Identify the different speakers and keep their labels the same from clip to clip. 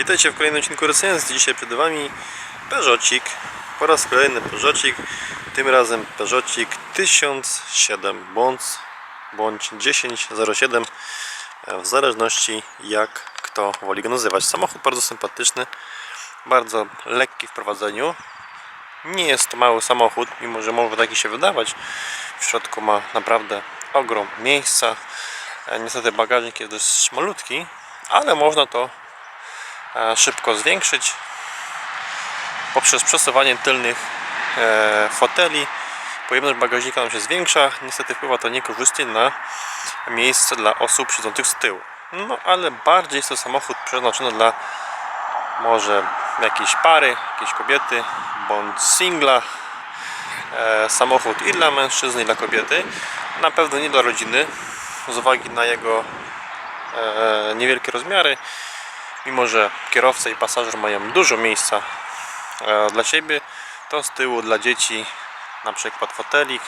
Speaker 1: Witajcie w kolejnym odcinku recenzji. Dzisiaj przed Wami Peugeotik. Po raz kolejny Peugeotik. Tym razem Peugeotik 1007 bądź, bądź 1007 w zależności jak kto woli go nazywać. Samochód bardzo sympatyczny, bardzo lekki w prowadzeniu. Nie jest to mały samochód, mimo że może taki się wydawać. W środku ma naprawdę ogrom miejsca. E, Niestety bagażnik jest dość malutki, ale można to szybko zwiększyć poprzez przesuwanie tylnych e, foteli. Pojemność bagażnika nam się zwiększa. Niestety wpływa to niekorzystnie na miejsce dla osób siedzących z tyłu. No ale bardziej jest to samochód przeznaczony dla może jakiejś pary, jakiejś kobiety bądź singla. E, samochód i dla mężczyzny, i dla kobiety. Na pewno nie dla rodziny, z uwagi na jego e, niewielkie rozmiary. Mimo, że kierowca i pasażer mają dużo miejsca e, dla siebie, to z tyłu dla dzieci, na przykład fotelik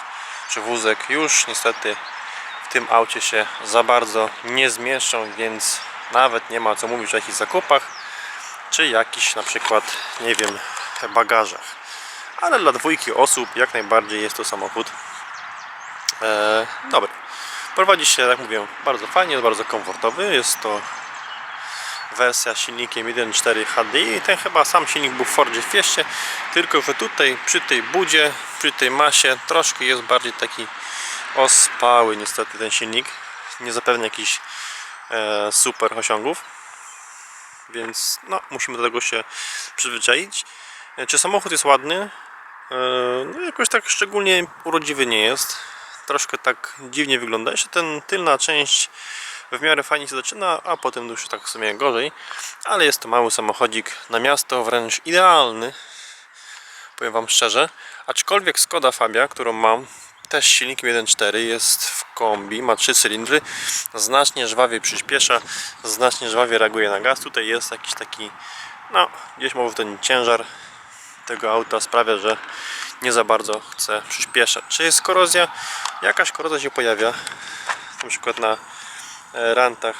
Speaker 1: czy wózek, już niestety w tym aucie się za bardzo nie zmieszczą, więc nawet nie ma co mówić o jakichś zakupach czy jakichś na przykład, nie wiem, bagażach. Ale dla dwójki osób jak najbardziej jest to samochód e, dobry. Prowadzi się, jak mówię, bardzo fajnie, bardzo komfortowy. Jest to wersja silnikiem 1.4 HDI. Ten chyba sam silnik był w Fordzie Fieście, tylko że tutaj przy tej budzie, przy tej masie troszkę jest bardziej taki ospały niestety ten silnik. Nie zapewnia jakichś e, super osiągów. Więc no, musimy do tego się przyzwyczaić. E, Czy samochód jest ładny? E, No jakoś tak szczególnie urodziwy nie jest. Troszkę tak dziwnie wygląda. Jeszcze ten tylna część w miarę fajnie się zaczyna, a potem już tak w sumie gorzej. Ale jest to mały samochodzik na miasto, wręcz idealny. Powiem Wam szczerze. Aczkolwiek Skoda Fabia, którą mam, też silnikiem 1.4 jest w kombi, ma 3 cylindry, znacznie żwawiej przyspiesza, znacznie żwawiej reaguje na gaz. Tutaj jest jakiś taki, no gdzieś może ten ciężar tego auta sprawia, że nie za bardzo chce przyspieszać. Czy jest korozja? Jakaś korozja się pojawia, na przykład na rantach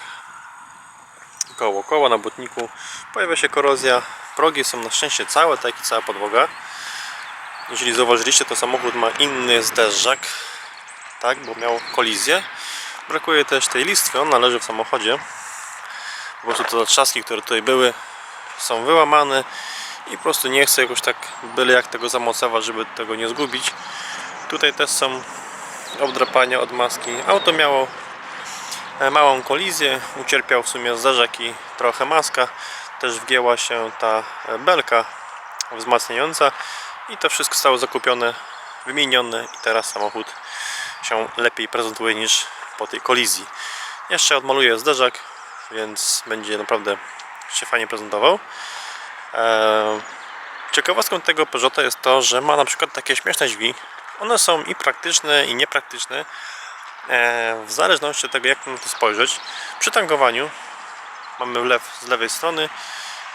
Speaker 1: koło koła, na botniku pojawia się korozja. Progi są na szczęście całe, tak i cała podłoga. Jeżeli zauważyliście, to samochód ma inny zderzak, tak, bo miał kolizję. Brakuje też tej listwy, ona leży w samochodzie. Po prostu te trzaski, które tutaj były, są wyłamane i po prostu nie chcę jakoś tak byle jak tego zamocować, żeby tego nie zgubić. Tutaj też są obdrapania od maski. Auto miało e, małą kolizję, ucierpiał w sumie zderzak i trochę maska. Też wgięła się ta e, belka wzmacniająca i to wszystko zostało zakupione, wymienione i teraz samochód się lepiej prezentuje niż po tej kolizji. Jeszcze odmaluję zderzak, więc będzie naprawdę się fajnie prezentował. Eee, Ciekawostką tego Peugeota jest to, że ma na przykład takie śmieszne drzwi. One są i praktyczne, i niepraktyczne. Eee, W zależności od tego, jak na to spojrzeć. Przy tankowaniu mamy wlew z lewej strony.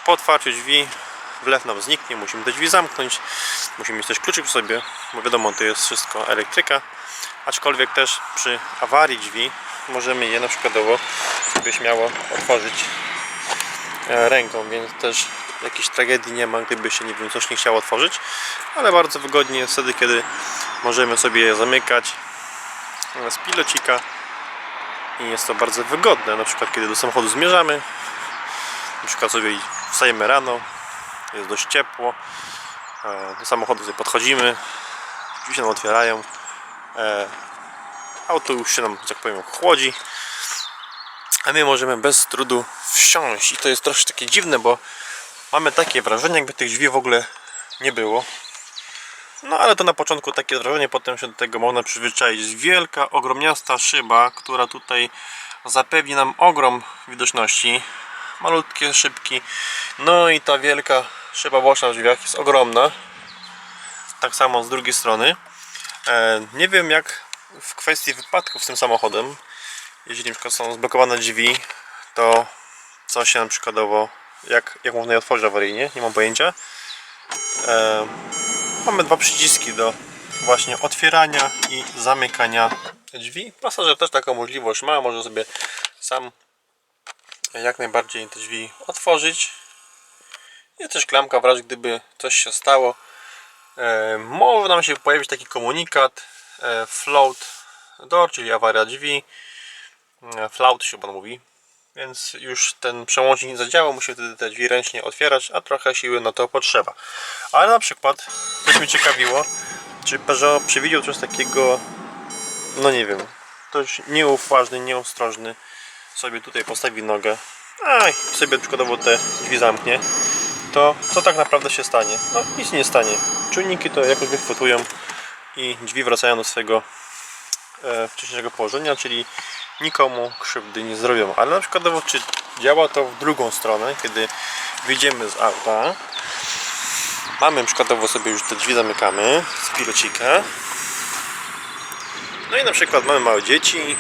Speaker 1: Po otwarciu drzwi wlew nam zniknie, musimy te drzwi zamknąć. Musimy mieć też kluczyk przy sobie, bo wiadomo, to jest wszystko elektryka. Aczkolwiek też przy awarii drzwi możemy je na przykładowo sobie śmiało otworzyć e, ręką, więc też jakiejś tragedii nie ma, gdyby się nie wiem, coś nie chciało otworzyć, ale bardzo wygodnie jest wtedy, kiedy możemy sobie je zamykać e, z pilocika i jest to bardzo wygodne, na przykład kiedy do samochodu zmierzamy, na przykład sobie wstajemy rano, jest dość ciepło, e, do samochodu sobie podchodzimy, drzwi się nam otwierają, e, auto już się nam, tak powiem, chłodzi, a my możemy bez trudu wsiąść i to jest troszkę takie dziwne, bo mamy takie wrażenie, jakby tych drzwi w ogóle nie było. No ale to na początku takie wrażenie, potem się do tego można przyzwyczaić. Wielka, ogromniasta szyba, która tutaj zapewni nam ogrom widoczności. Malutkie szybki. No i ta wielka szyba boczna w drzwiach jest ogromna. Tak samo z drugiej strony. E, nie wiem jak w kwestii wypadków z tym samochodem. Jeżeli przykład są zblokowane drzwi, to co się przykładowo, jak, jak można je otworzyć awaryjnie, nie mam pojęcia. Mamy dwa przyciski do właśnie otwierania i zamykania drzwi. Pasażer też taką możliwość ma, może sobie sam jak najbardziej te drzwi otworzyć Jest też klamka w razie gdyby coś się stało. Może nam się pojawić taki komunikat e, float door, czyli awaria drzwi. E, float się chyba mówi. Więc już ten przełącznik nie zadziałał, musimy wtedy te drzwi ręcznie otwierać, a trochę siły na to potrzeba. Ale na przykład, coś mnie ciekawiło, czy Peugeot przewidział coś takiego, no nie wiem, ktoś nieuważny, nieostrożny sobie tutaj postawi nogę, a sobie przykładowo te drzwi zamknie, to co tak naprawdę się stanie? No nic nie stanie. Czujniki to jakoś wychwytują i drzwi wracają do swojego wcześniejszego położenia, czyli nikomu krzywdy nie zrobią. Ale na przykładowo czy działa to w drugą stronę, kiedy wyjdziemy z auta, mamy przykładowo sobie już te drzwi zamykamy z pilocika, no i na przykład mamy małe dzieci,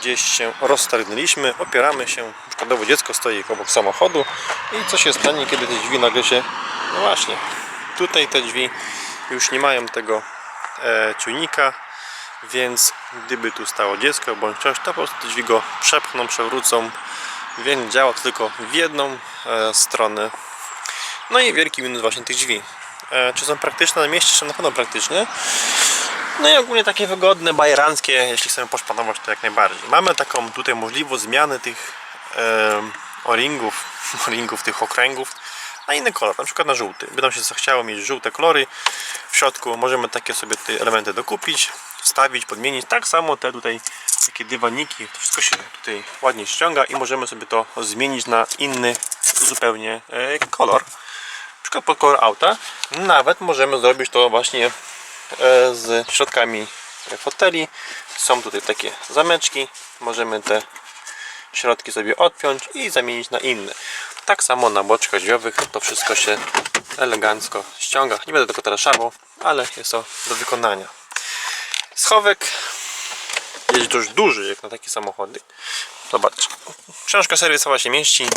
Speaker 1: gdzieś się roztargnęliśmy, opieramy się, przykładowo dziecko stoi obok samochodu i co się stanie, kiedy te drzwi nagle się, no właśnie, tutaj te drzwi już nie mają tego e, czujnika, więc gdyby tu stało dziecko bądź coś, to po prostu te przepchną, przewrócą, więc działa to tylko w jedną e, stronę. No i wielki minus właśnie tych drzwi. E, czy są praktyczne na mieście? Są na pewno praktyczne. No i ogólnie takie wygodne, bajeranckie, jeśli chcemy poszpanować to jak najbardziej. Mamy taką tutaj możliwość zmiany tych e, o-ringów, o-ringów, tych okręgów na inny kolor, na przykład na żółty. By nam się zachciało mieć żółte kolory w środku, możemy takie sobie te elementy dokupić, wstawić, podmienić. Tak samo te tutaj takie dywaniki, to wszystko się tutaj ładnie ściąga i możemy sobie to zmienić na inny zupełnie e, kolor. Na przykład pod kolor auta. Nawet możemy zrobić to właśnie e, z środkami foteli. Są tutaj takie zameczki. Możemy te środki sobie odpiąć i zamienić na inne. Tak samo na boczkach drzwiowych to wszystko się elegancko ściąga. Nie będę tego teraz szarpał, ale jest to do wykonania. Schowek jest dość duży jak na takie samochody. Zobacz, książka serwisowa się mieści.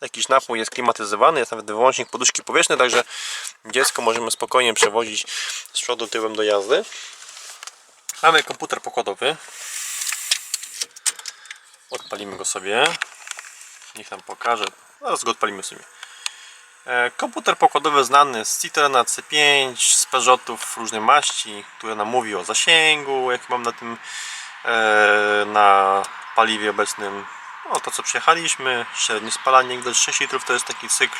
Speaker 1: Jakiś napój jest klimatyzowany, jest nawet wyłącznik poduszki powietrznej, także dziecko możemy spokojnie przewozić z przodu tyłem do jazdy. Mamy komputer pokładowy. Odpalimy go sobie. Niech nam pokaże. Zaraz go odpalimy sobie. E, Komputer pokładowy znany z Citroena C5, z Peugeotów różnej maści, które nam mówi o zasięgu, jaki mam na tym e, na paliwie obecnym. No to co przejechaliśmy, średnie spalanie, widać 6 litrów to jest taki cykl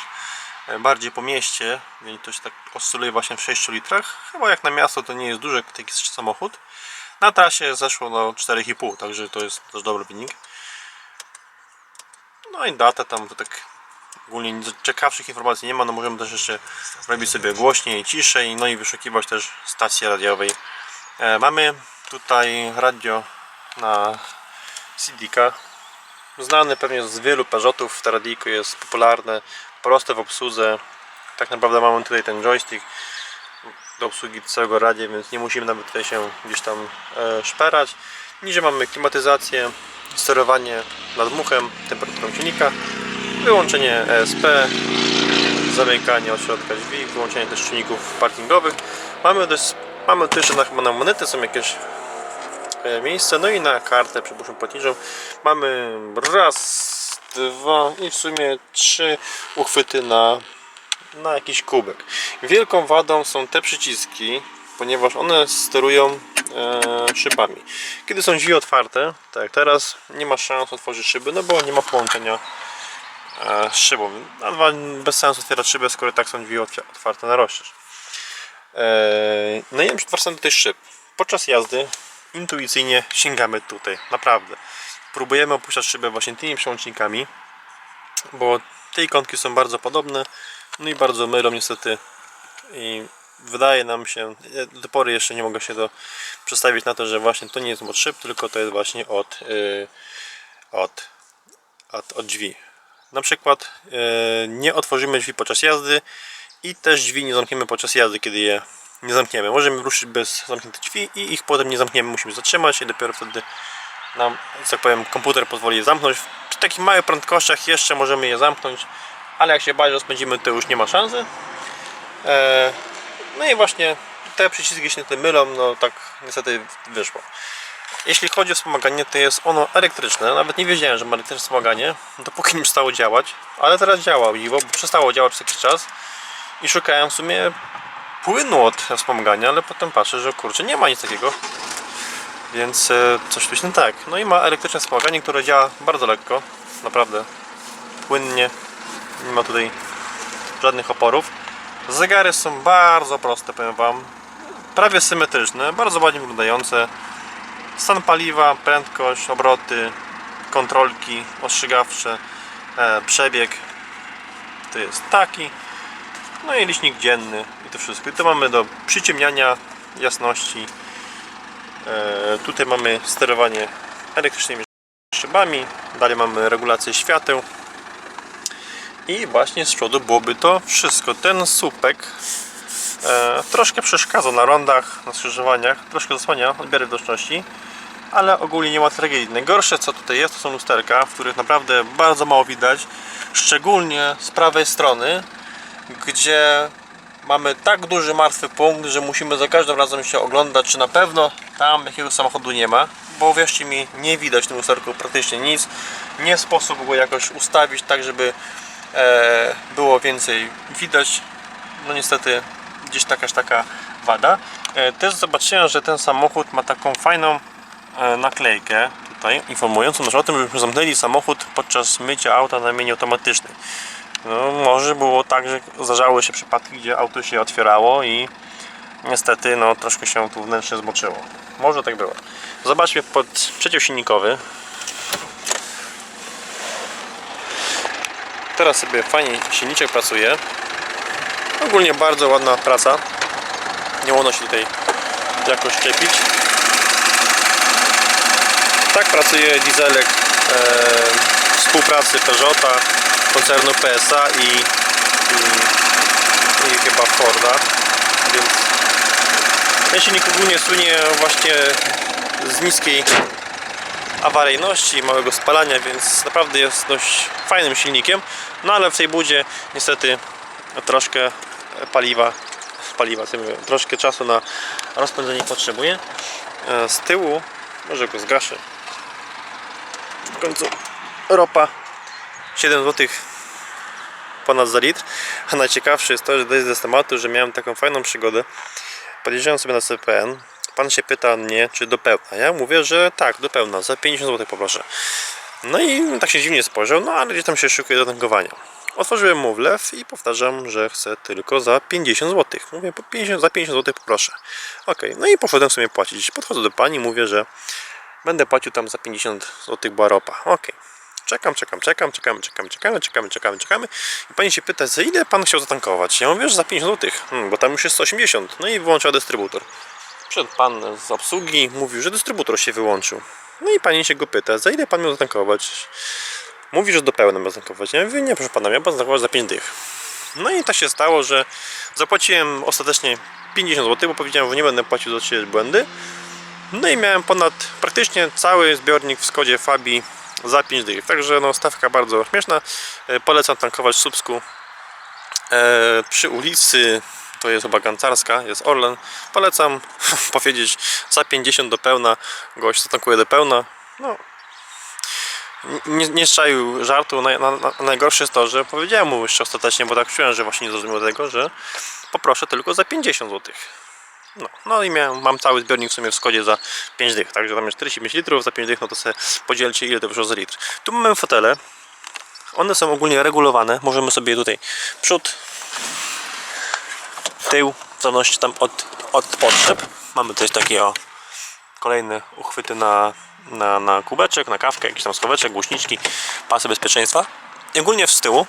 Speaker 1: e, bardziej po mieście, więc to się tak oscyluje właśnie w 6 litrach. Chyba jak na miasto to nie jest duży taki samochód. Na trasie zeszło do 4,5, także to jest też dobry wynik. No i data tam tak ogólnie ciekawszych informacji nie ma, no możemy też jeszcze robić sobie głośniej, ciszej, no i wyszukiwać też stacji radiowej. E, mamy tutaj radio na CD-ka, znany pewnie z wielu Peugeotów, to radijko jest popularne, proste w obsłudze, tak naprawdę mamy tutaj ten joystick do obsługi całego radia, więc nie musimy nawet tutaj się gdzieś tam e, szperać. Niżej mamy klimatyzację, sterowanie nadmuchem, temperaturą silnika, wyłączenie ESP, zamykanie od środka drzwi, wyłączenie też czynników parkingowych. Mamy też, mamy na, chyba na monety są jakieś e, miejsce, no i na kartę przypuszczam płatniczą mamy raz, dwa i w sumie trzy uchwyty na, na jakiś kubek. Wielką wadą są te przyciski, ponieważ one sterują e, szybami. Kiedy są drzwi otwarte, tak jak teraz, nie ma szans otworzyć szyby, no bo nie ma połączenia e, z szybą. A dwa, bez sensu otwierać szybę, skoro tak są drzwi otw- otwarte na rozszerz. E, no i wracam do tej szyb. Podczas jazdy intuicyjnie sięgamy tutaj, naprawdę. Próbujemy opuszczać szybę właśnie tymi przełącznikami, bo te ikonki są bardzo podobne, no i bardzo mylą niestety i wydaje nam się, do pory jeszcze nie mogę się to przestawić na to, że właśnie to nie jest od szyb, tylko to jest właśnie od, yy, od, od, od drzwi. Na przykład yy, nie otworzymy drzwi podczas jazdy i też drzwi nie zamkniemy podczas jazdy, kiedy je nie zamkniemy. Możemy ruszyć bez zamkniętych drzwi i ich potem nie zamkniemy, musimy zatrzymać i dopiero wtedy nam, tak powiem, komputer pozwoli je zamknąć. Przy takich małych prędkościach jeszcze możemy je zamknąć, ale jak się bardziej rozpędzimy, to już nie ma szansy. E, no i właśnie te przyciski się tutaj mylą, no tak niestety wyszło. Jeśli chodzi o wspomaganie, to jest ono elektryczne. Nawet nie wiedziałem, że ma elektryczne wspomaganie, dopóki nie przestało działać. Ale teraz działa, bo przestało działać przez jakiś czas. I szukałem w sumie płynu od wspomagania, ale potem patrzę, że kurczę, nie ma nic takiego. Więc e, coś tu nie tak. No i ma elektryczne wspomaganie, które działa bardzo lekko. Naprawdę płynnie. Nie ma tutaj żadnych oporów. Zegary są bardzo proste, powiem Wam. Prawie symetryczne, bardzo ładnie wyglądające. Stan paliwa, prędkość, obroty, kontrolki ostrzegawcze, e, przebieg. To jest taki. No i licznik dzienny i to wszystko. I to mamy do przyciemniania jasności. E, tutaj mamy sterowanie elektrycznymi szybami. Dalej mamy regulację świateł. I właśnie z przodu byłoby to wszystko. Ten słupek e, troszkę przeszkadza na rondach, na skrzyżowaniach, troszkę zasłania odbiory widoczności, ale ogólnie nie ma tragedii. Najgorsze co tutaj jest to są lusterka, w których naprawdę bardzo mało widać, szczególnie z prawej strony, gdzie mamy tak duży martwy punkt, że musimy za każdym razem się oglądać, czy na pewno tam jakiegoś samochodu nie ma, bo wierzcie mi, nie widać w tym lusterku praktycznie nic, nie sposób go jakoś ustawić tak, żeby było więcej widać. No niestety gdzieś takaż taka wada. E, też zobaczyłem, że ten samochód ma taką fajną e, naklejkę tutaj informującą nas o tym, żebyśmy zamknęli samochód podczas mycia auta na mienie automatycznej. No, może było tak, że zdarzały się przypadki, gdzie auto się otwierało i niestety no, troszkę się tu wnętrze zmoczyło. Może tak było. Zobaczmy pod przeciął silnikowy. Teraz sobie fajnie silniczek pracuje. Ogólnie bardzo ładna praca. Nie wolno się tutaj jakoś czepić. Tak pracuje dieselek e, współpracy Peugeota, koncernu PSA i, i, i chyba Forda. Więc ten silnik ogólnie słynie właśnie z niskiej awaryjności, małego spalania, więc naprawdę jest dość fajnym silnikiem. No ale w tej budzie niestety troszkę paliwa, paliwa, troszkę czasu na rozpędzenie potrzebuje. Z tyłu, może go zgaszę. W końcu ropa 7 zł ponad za litr. A najciekawsze jest to, że dojdę z tematu, że miałem taką fajną przygodę. Podjeżdżałem sobie na CPN. Pan się pyta mnie, czy do pełna. Ja mówię, że tak, do pełna, za 50 zł poproszę. No i tak się dziwnie spojrzał, no ale gdzieś tam się szykuje do tankowania. Otworzyłem mu wlew i powtarzam, że chcę tylko za 50 zł. Mówię, po 50, za 50 zł poproszę. Ok, no i poszedłem sobie płacić. Podchodzę do pani, mówię, że będę płacił tam za 50 zł była ropa. Ok. Czekam, czekam, czekam, czekamy, czekamy, czekamy, czekamy, czekamy, czekamy. I pani się pyta, za ile pan chciał zatankować? Ja mówię, że za 50 zł, hmm, bo tam już jest 180. No i wyłączyła dystrybutor. Przyszedł pan z obsługi, mówił, że dystrybutor się wyłączył. No i pani się go pyta, za ile pan miał zatankować? Mówi, że do pełna miał zatankować. Ja mówię, nie proszę pana, miał pan zatankować za 5 dych. No i tak się stało, że zapłaciłem ostatecznie 50 zł, bo powiedziałem, że nie będę płacił za czyjeś błędy. No i miałem ponad praktycznie cały zbiornik w Skodzie Fabii za 5 dych. Także no stawka bardzo śmieszna. E, Polecam tankować w Słupsku e, przy ulicy. To jest chyba Gancarska, jest Orlen. Polecam powiedzieć za 50 do pełna. Gość zatankuje do pełna. No, nie, nie żartu. Naj, na, na, najgorsze jest to, że powiedziałem mu jeszcze ostatecznie, bo tak czułem, że właśnie nie zrozumiał tego, że poproszę tylko za 50 zł. No, no i miałem, mam cały zbiornik w sumie w Skodzie za 5 dych, także tam jest 45 litrów, za 5 dych, no to sobie podzielcie ile to wyszło za litr. Tu mamy fotele, one są ogólnie regulowane, możemy sobie tutaj przód, tył, w zależności tam od, od potrzeb. Mamy też takie o kolejne uchwyty na, na, na kubeczek, na kawkę, jakiś tam schoweczek, głośniczki, pasy bezpieczeństwa. I ogólnie z tyłu,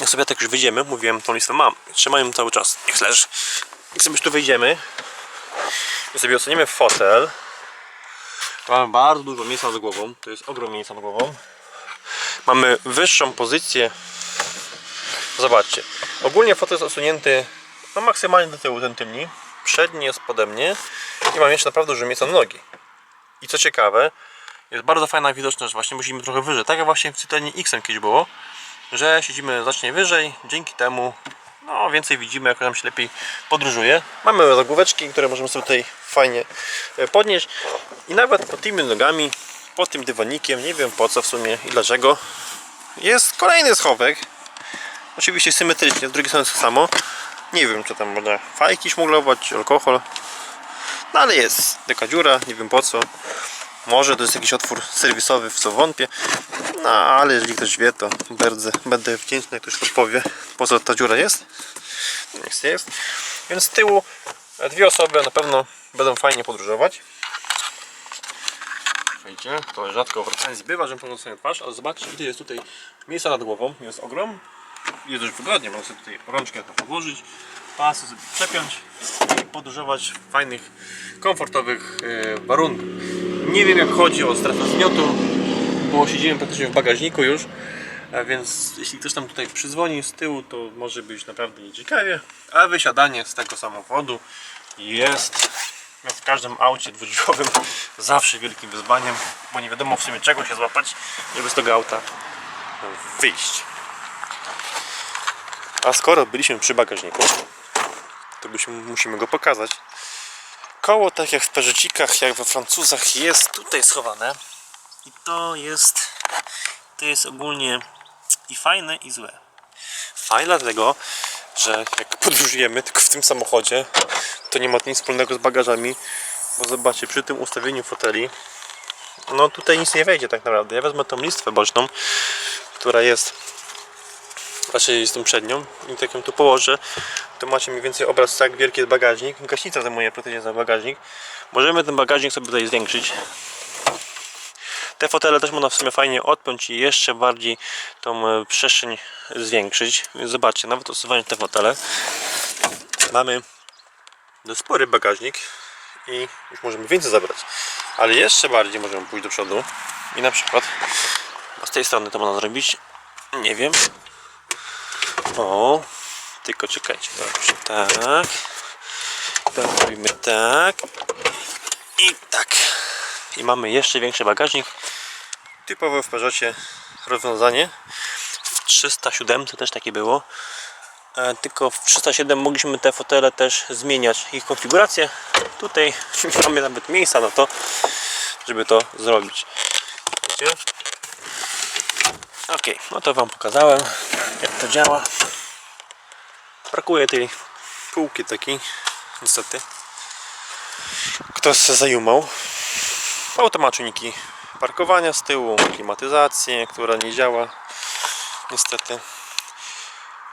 Speaker 1: jak sobie tak już wyjdziemy, mówiłem, tą listę mam, trzymam ją cały czas, niech leży. Jak sobie już tu wyjdziemy i sobie oceniamy fotel, to mamy bardzo dużo miejsca nad głową, to jest ogrom miejsca nad głową. Mamy wyższą pozycję. Zobaczcie, ogólnie fotel jest osunięty no maksymalnie do tyłu ten tylni. Przedni jest pode mnie i mam jeszcze naprawdę dużo miejsca na nogi. I co ciekawe, jest bardzo fajna widoczność, właśnie musimy trochę wyżej. Tak jak właśnie w Cytanie X kiedyś było, że siedzimy znacznie wyżej, dzięki temu no więcej widzimy, jak nam się lepiej podróżuje. Mamy zagłóweczki, które możemy sobie tutaj fajnie e, podnieść i nawet pod tymi nogami, pod tym dywanikiem, nie wiem po co w sumie i dlaczego, jest kolejny schowek. Oczywiście symetrycznie, z drugiej strony to samo. Nie wiem, czy tam można fajki szmuglować, alkohol. No ale jest taka dziura, nie wiem po co. Może to jest jakiś otwór serwisowy, w co wątpię. No ale jeżeli ktoś wie, to bardzo będę wdzięczny, jak ktoś podpowie, po co ta dziura jest. Niech jest. Więc z tyłu dwie osoby na pewno będą fajnie podróżować. Słuchajcie, to rzadko w recenzji bywa, że sobie twarz, ale zobaczcie, ile jest tutaj miejsca nad głową, jest ogrom. Jest dość wygodnie, można sobie tutaj rączkę podłożyć, pasy sobie przepiąć i podróżować w fajnych, komfortowych e, warunkach. Nie wiem jak chodzi o strefę zmiotu, bo siedziałem praktycznie w bagażniku już, a więc jeśli ktoś tam tutaj przyzwoni z tyłu, to może być naprawdę nieciekawie, a wysiadanie z tego samochodu jest jak w każdym aucie dwudrzwiowym zawsze wielkim wyzwaniem, bo nie wiadomo w sumie czego się złapać, żeby z tego auta wyjść. A skoro byliśmy przy bagażniku, to byśmy, musimy go pokazać. Koło, tak jak w Peżecikach, jak we Francuzach, jest tutaj schowane. I to jest, to jest ogólnie i fajne, i złe. Fajne dlatego, że jak podróżujemy tylko w tym samochodzie, to nie ma nic wspólnego z bagażami. Bo zobaczcie, przy tym ustawieniu foteli, no tutaj nic nie wejdzie tak naprawdę. Ja wezmę tą listwę boczną, która jest znaczy jest tą przednią i tak ją tu położę, to macie mniej więcej obraz jak wielki jest bagażnik. Gaśnica zajmuje praktycznie za bagażnik. Możemy ten bagażnik sobie tutaj zwiększyć. Te fotele też można w sumie fajnie odpiąć i jeszcze bardziej tą e, przestrzeń zwiększyć. Więc zobaczcie, nawet usuwając te fotele mamy dość spory bagażnik i już możemy więcej zabrać. Ale jeszcze bardziej możemy pójść do przodu i na przykład z tej strony to można zrobić. Nie wiem, o, tylko czekajcie, dobrze, tak. To robimy tak. I tak. I mamy jeszcze większy bagażnik. Typowe w Peugeotie rozwiązanie. W 307 to też takie było. E, tylko w 307 mogliśmy te fotele też zmieniać ich konfigurację. Tutaj nie mamy nawet miejsca na to, żeby to zrobić. Widzicie? Ok, no to Wam pokazałem jak to działa. Brakuje tej półki takiej, niestety. Ktoś się zajumał. Auto ma czujniki parkowania z tyłu, klimatyzację, która nie działa, niestety.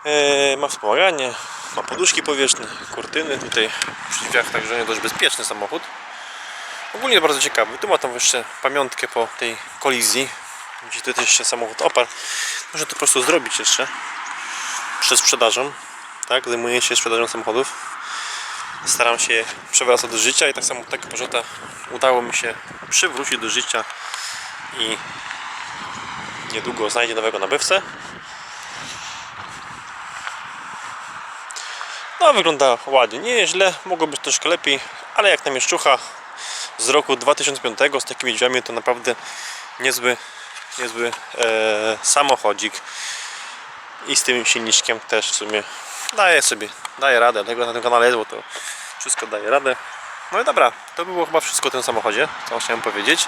Speaker 1: Eee, ma wspomaganie, ma poduszki powietrzne, kurtyny tutaj przy drzwiach, także nie dość bezpieczny samochód. Ogólnie bardzo ciekawy. Tu ma tam jeszcze pamiątkę po tej kolizji, gdzie tutaj jeszcze samochód oparł. Można to po prostu zrobić jeszcze przed sprzedażą. Tak, zajmuję się sprzedażą samochodów. Staram się przywracać do życia i tak samo tego Peugeota udało mi się przywrócić do życia i niedługo znajdzie nowego nabywcę. No wygląda ładnie, nie jest źle, mogło być troszkę lepiej, ale jak na mieszczucha z roku 2005 z takimi drzwiami to naprawdę niezły, niezły e, samochodzik i z tym silniczkiem też w sumie daje sobie, daje radę, tego na tym kanale jest, bo to wszystko daje radę. No i dobra, to było chyba wszystko o tym samochodzie, co chciałem powiedzieć.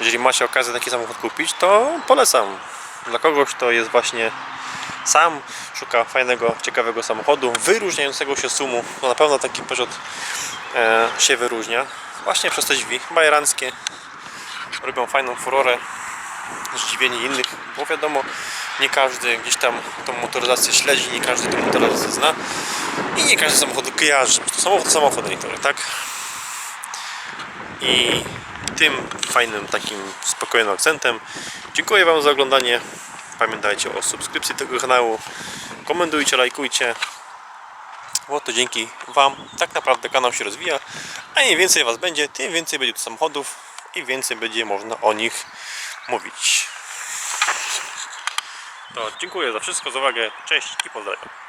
Speaker 1: Jeżeli macie okazję taki samochód kupić, to polecam. Dla kogoś, kto jest właśnie sam, szuka fajnego, ciekawego samochodu, wyróżniającego się sumu, to na pewno taki Peugeot e, się wyróżnia. Właśnie przez te drzwi bajeranckie robią fajną furorę, zdziwienie innych, bo wiadomo, nie każdy gdzieś tam tą motoryzację śledzi, nie każdy tą motoryzację zna i nie każdy samochód kojarzy. Prostu samochód to samochód niektóry, tak? I tym fajnym, takim spokojnym akcentem dziękuję Wam za oglądanie. Pamiętajcie o subskrypcji tego kanału, komentujcie, lajkujcie, bo to dzięki Wam tak naprawdę kanał się rozwija, a im więcej Was będzie, tym więcej będzie tu samochodów i więcej będzie można o nich mówić. To dziękuję za wszystko, za uwagę, cześć i pozdrawiam.